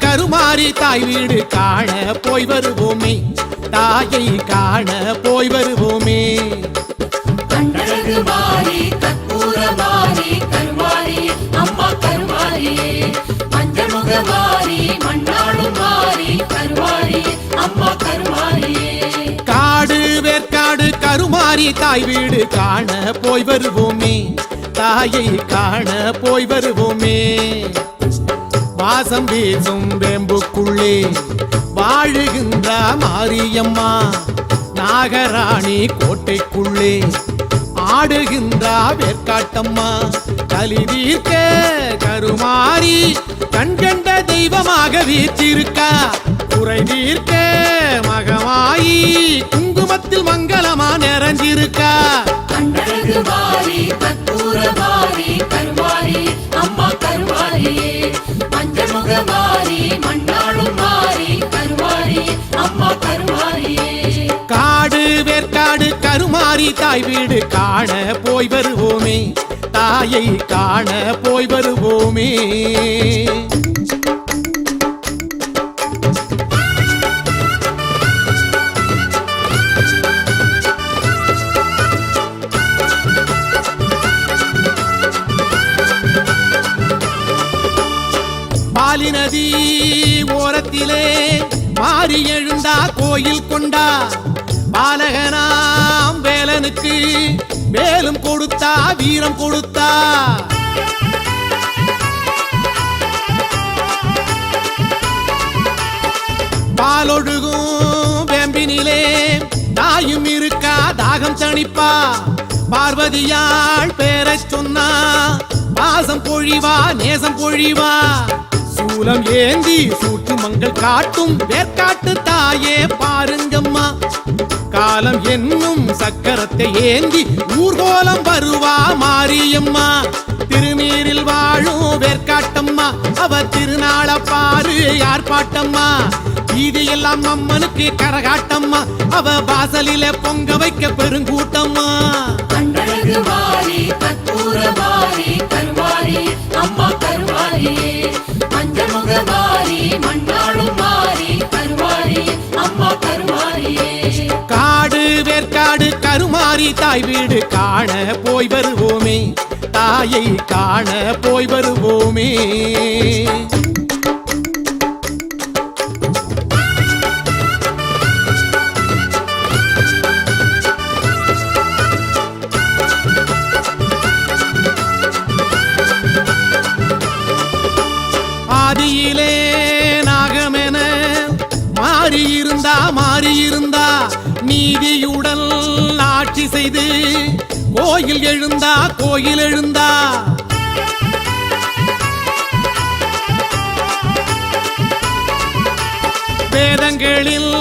கருமாறி தாய் வீடு காண போய் வருவோமே. தாயை காண போய் வருவோமே. கண்டழகு மாறி மஞ்சமுக மாறி மண்ணாளும் மாறி அம்மா கருமாரியே காடு வேர்க்காடு கருமாறி தாய் வீடு காண போய் வருவோமே. தாயை காண போய் வருவோமே. வாசம் வீசும் வேம்புக்குள்ளே வாழுகின்ற மாரியம்மா. நாகராணி கோட்டைக்குள்ளே ஆடுகின்ற வேர்க்காட்டம்மா கலி தீர்க்க கருமாறி கண்கண்ட தெய்வமாக வீற்றிருக்கா. குறை தீர்க்க மகமாயி குங்குமத்தில் மங்களமா நிறைஞ்சிருக்கா. காடு மாறி தாய் வீடு காண போய் வருவோமே. தாயை காண போய் வருவோமே. பாலி நதி ஓரத்திலே மாறி எழுந்தா கோயில் கொண்டா. பாலகனாம் வீரனுக்கு மேலும் கொடுத்தா வீரம் கொடுத்தா. பாலொழுகும் வேம்பினிலே தாயும் இருக்கா தாகம் தணிப்பா பார்வதியாள் பேரை சொன்னா பாசம் பொழிவா நேசம் பொழிவா. சூலம் ஏந்தி சூட்டு மங்கள் காட்டும் வேர்க்காட்டு தாயே. காலம் என்னும் சக்கரத்தை ஏந்தி ஊர்கோலம் வருவா மாரியம்மா. திருநீரில் வாழும் வேர்க்காட்டம்மா அவ திருநாள பாரு யார் பாட்டம்மா? எல்லாம் அம்மனுக்கு கரகாட்டம்மா. அவ வாசலில பொங்க வைக்க பெருங்கூட்டம்மா. அம்மா கருவாரி மஞ்சமுக மண்ணாளும் தாய் வீடு காண போய் வருவோமே. தாயை காண போய் வருவோமே. ஆதியிலே நாகமென மாறியிருந்தா மாறியிருந்தா நீதியுடன் ஆட்சி செய்து கோயில் எழுந்தா கோயில் எழுந்தா. வேதங்களில்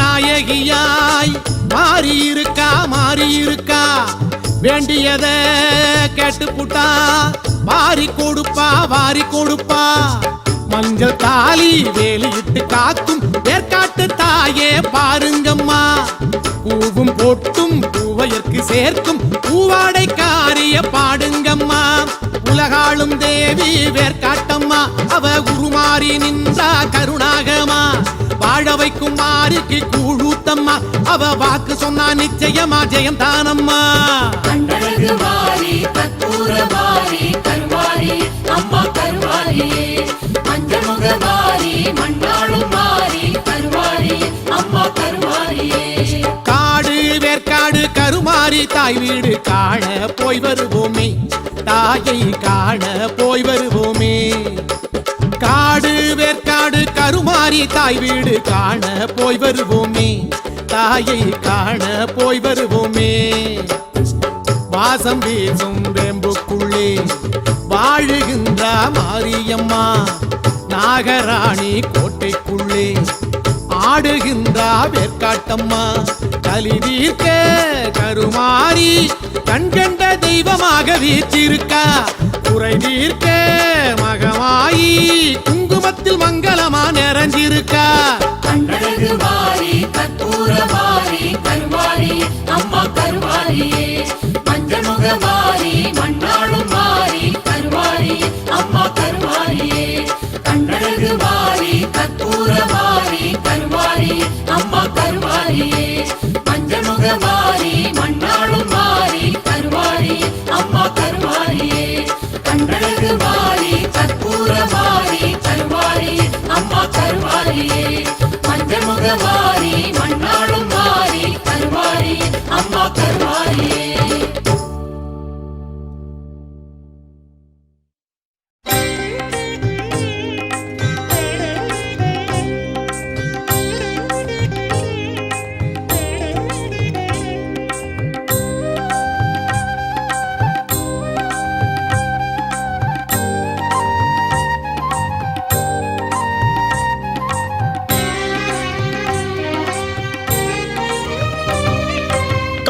நாயகியாய் மாறியிருக்கா மாறியிருக்கா. வேண்டியத கேட்டுப்புட்டா வாரி கொடுப்பா வாரி கொடுப்பா. மஞ்சள் தாலி வேலியிட்டு காக்கும் ஏற்காட்டு தாயே பாருங்கம்மா. பூவும் பொட்டும் பூவையற்கு சேர்க்கும் பூவாடை காரிய பாடுங்கம்மா. உலகாளும் தேவி வேர்காட்டம்மா. அவ உருமாறி நின்றா கருணாகமா. வாழ வைக்கும் மாறிக்கு கூழூத்தம்மா. அவ வாக்கு சொன்னா நிச்சயமா ஜெயம் தானம்மா தாய் வீடு காண போய் வருவோமே. தாயை காண போய் வருவோமே. காடு வேர்க்காடு கருமாறி தாய் வீடு காண போய் வருவோமே. தாயை காண போய் வருவோமே. வாசம் வீசும் வேம்புக்குள்ளே வாழுகின்ற மாரியம்மா நாகராணி கோட்டைக்குள்ளே ஆடுகின்ற வேர்க்காட்டம்மா கலி தீர்க்க கருமாறி கண்கண்ட தெய்வமாக வீச்சிருக்கா குறை குறை தீர்க்க மகமாயி குங்குமத்தில் மங்களமா நிறைஞ்சிருக்கா. அம்மா மண்ணாளும் அம்மா கண்ணழகு அம்மா கருவாரியே மஞ்சமுகவாரி மண்ணாளும் வாரி கருவாரி அம்மா கருவாரி.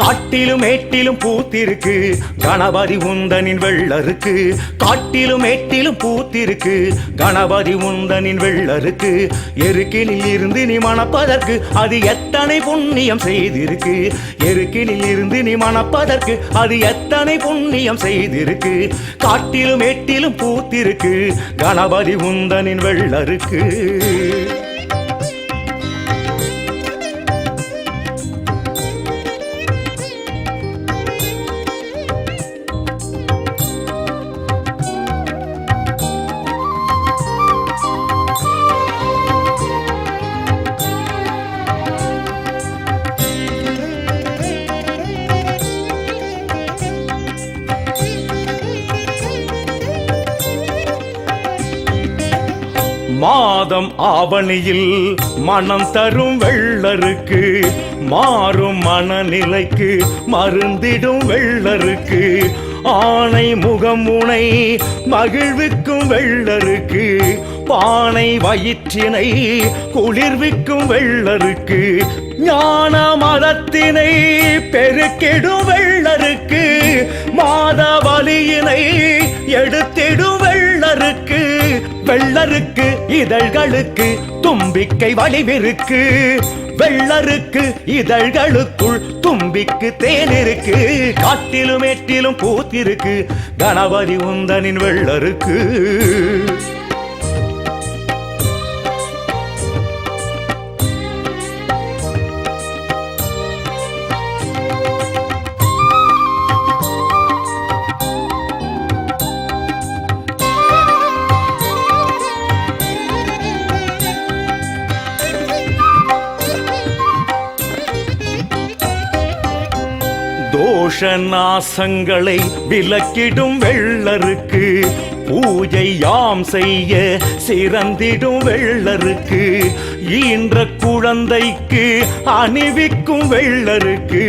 காட்டிலும் ஏட்டிலும் பூத்திருக்கு. கணபதி உந்தனின் வெள்ளருக்கு. காட்டிலும் ஏட்டிலும் பூத்திருக்கு. கணபதி உந்தனின் வெள்ளருக்கு. எருக்கினில் இருந்து நீ மணப்பதற்கு அது எத்தனை புண்ணியம் செய்திருக்கு. எருக்கினில் இருந்து நீ மணப்பதற்கு அது எத்தனை புண்ணியம் செய்திருக்கு. காட்டிலும் ஏட்டிலும் பூத்திருக்கு. கணபதி உந்தனின் வெள்ளருக்கு. மாதம் ஆவணியில் மனம் தரும் வெள்ளருக்கு மாறும் மனநிலைக்கு மருந்திடும் வெள்ளருக்கு. ஆணை முகம் முனை மகிழ்விக்கும் வெள்ளருக்கு பானை வயிற்றினை குளிர்விக்கும் வெள்ளருக்கு. ஞான மதத்தினை பெருக்கிடும் வெள்ளருக்கு மாதவலியினை எடுத்திடும் வெள்ளருக்கு இதழ்களுக்கு தும்பிக்கை வலிவிருக்கு. வெள்ளருக்கு இதழ்களுக்குள் தும்பிக்கு தேனிருக்கு. காட்டிலும் ஏட்டிலும் பூத்திருக்கு. கணபதி உந்தனின் வெள்ளருக்கு. தோஷ நாசங்களை விலக்கிடும் வெள்ளருக்கு பூஜை யாம் செய்ய சிறந்திடும் வெள்ளருக்கு ஈன்ற குழந்தைக்கு அணிவிக்கும் வெள்ளருக்கு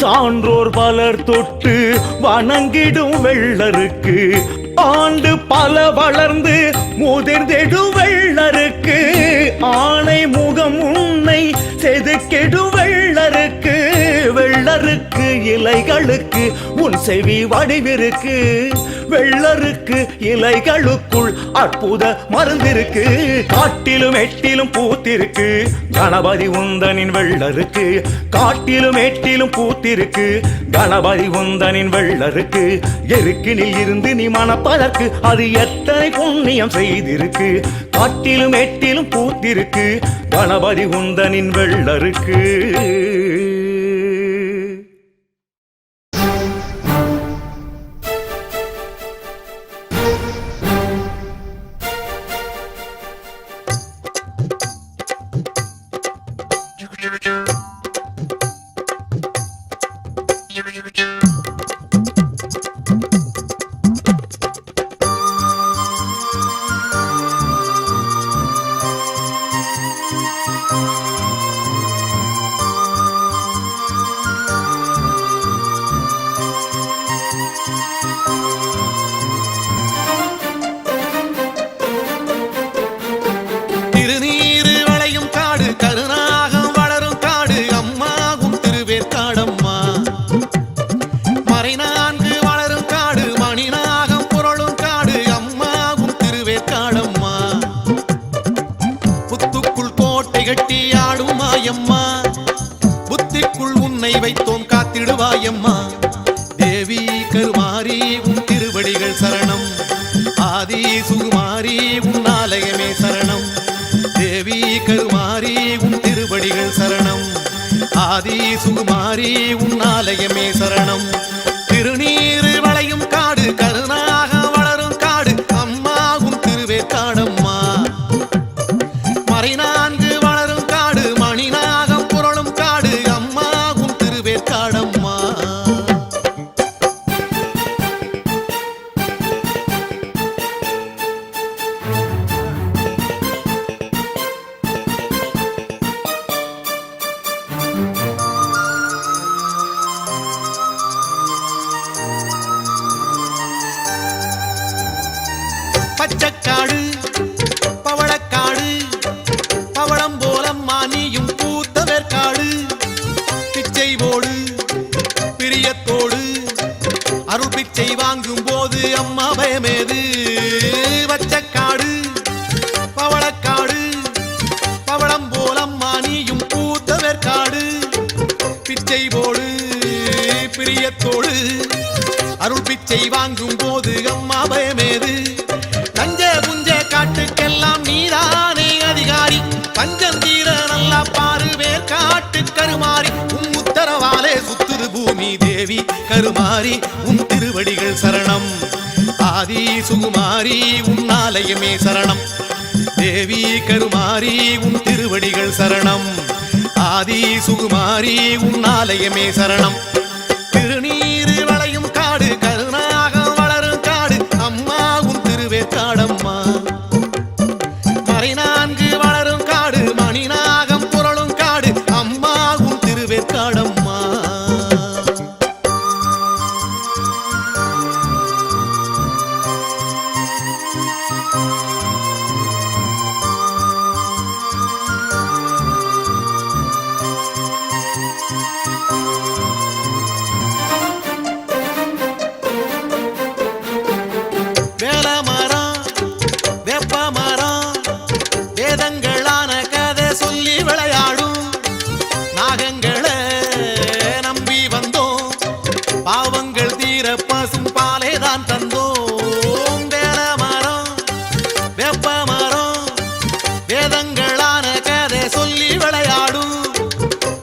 சான்றோர் பலர் தொட்டு வணங்கிடும் வெள்ளருக்கு ஆண்டு பல வளர்ந்து முதிர்ந்திடும் வெள்ளருக்கு ஆணை முகம் உன்னை செதுக்கிடும் வெள்ளருக்கு இலைகளுக்கு உன் செவி வடிவிருக்கு. வெள்ளருக்கு இலைகளுக்குள் அற்புத மருந்திருக்கு. காட்டிலும் எட்டிலும் பூத்திருக்கு. கணபதி உந்தனின் வெள்ளருக்கு. காட்டிலும் எட்டிலும் பூத்திருக்கு. கணபதி உந்தனின் வெள்ளருக்கு. எருக்கினில் இருந்து நீ மணப்பதற்கு அது எத்தனை புண்ணியம் செய்திருக்கு. காட்டிலும் எட்டிலும் பூத்திருக்கு. கணபதி உந்தனின் வெள்ளருக்கு. வைத்தோம் காத்திடுவாயம்மா தேவி கருமாரி உன் திருவடிகள் சரணம். ஆதி சுகுமாரி உன் ஆலயமே சரணம். தேவி கருமாரி உன் திருவடிகள் சரணம். ஆதி சுகுமாரி உன் ஆலயமே சரணம். பிச்சை போடு பிரியத்தோடு அருள் பிச்சை வாங்கும் போது அம்மா பயமேது. தஞ்ச புஞ்ச காட்டுக்கெல்லாம் நீதானே அதிகாரி. பஞ்சம் தீர நல்லா பாரு வேர் காட்டு கருமாறி. உன் உத்தரவாலே சுத்துது பூமி தேவி கருமாறி. உன் திருவடிகள் சரணம். ஆதி சுகுமாரி உன் ஆலயமே சரணம். தேவி கருமாரி உன் திருவடிகள் சரணம். ஆதி சுகுமாரி உன்னாலயமே சரணம். திருநீரு வேதங்களான கதை சொல்லி விளையாடும்.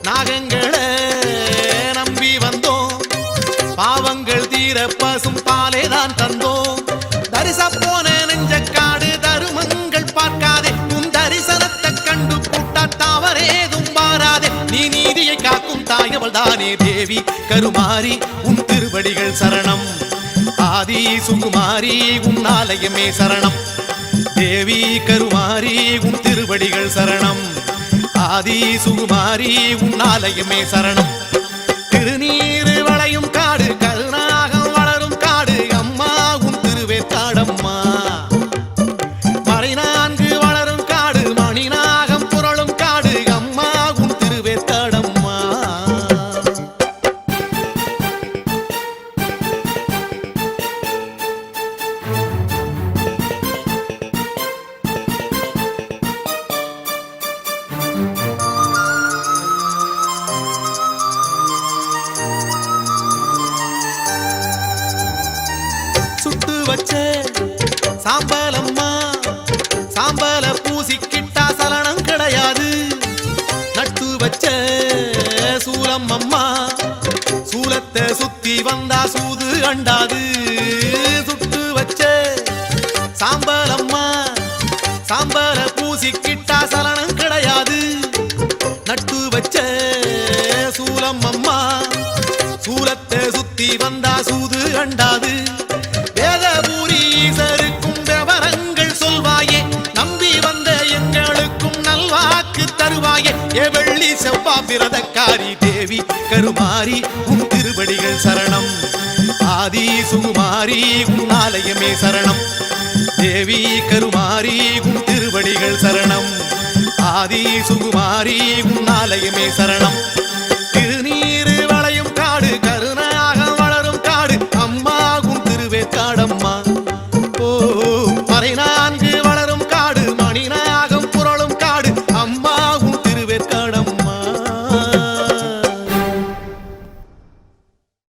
நாகங்களை நம்பி வந்தோம். பாவங்கள் தீர பசும் பாலை தான் தந்தோம். தரிச போன நெஞ்சக்காடு தருமங்கள் பார்க்காதே. உன் தரிசனத்தை கண்டு புட்டா தவறேதும் மாறாதே. நீ நீதியை காக்கும் தாயவள் தானே தேவி. கருமாறி உன் திருவடிகள் சரணம். ஆதி சுகுமாரி உன் ஆலயமே சரணம். தேவி கருமாரி உன் திருவடிகள் சரணம். ஆதி சுகுமாரி உன் ஆலயமே சரணம். திருநீர் சூது சுட்டு வச்ச. சாம்பலம்மா சாம்பல பூசிக்கிட்டா சலனம் கிடையாது. நட்டு வச்ச சூலம் அம்மா சூலத்தை சுத்தி வந்தா சூது கண்டாது வேதபூரி ஈசருக்கும் விவரங்கள் சொல்வாயே. நம்பி வந்த எங்களுக்கும் நல்வாக்கு தருவாயே. ஏ வெள்ளி செவ்வா பிரதக்காரி தேவி கருமாரி உன் ஆதி சுகுமாரி உன் ஆலயமே சரணம். தேவி கருமாரி உன் திருவடிகள் சரணம். ஆதி சுகுமாரி உன் ஆலயமே சரணம்.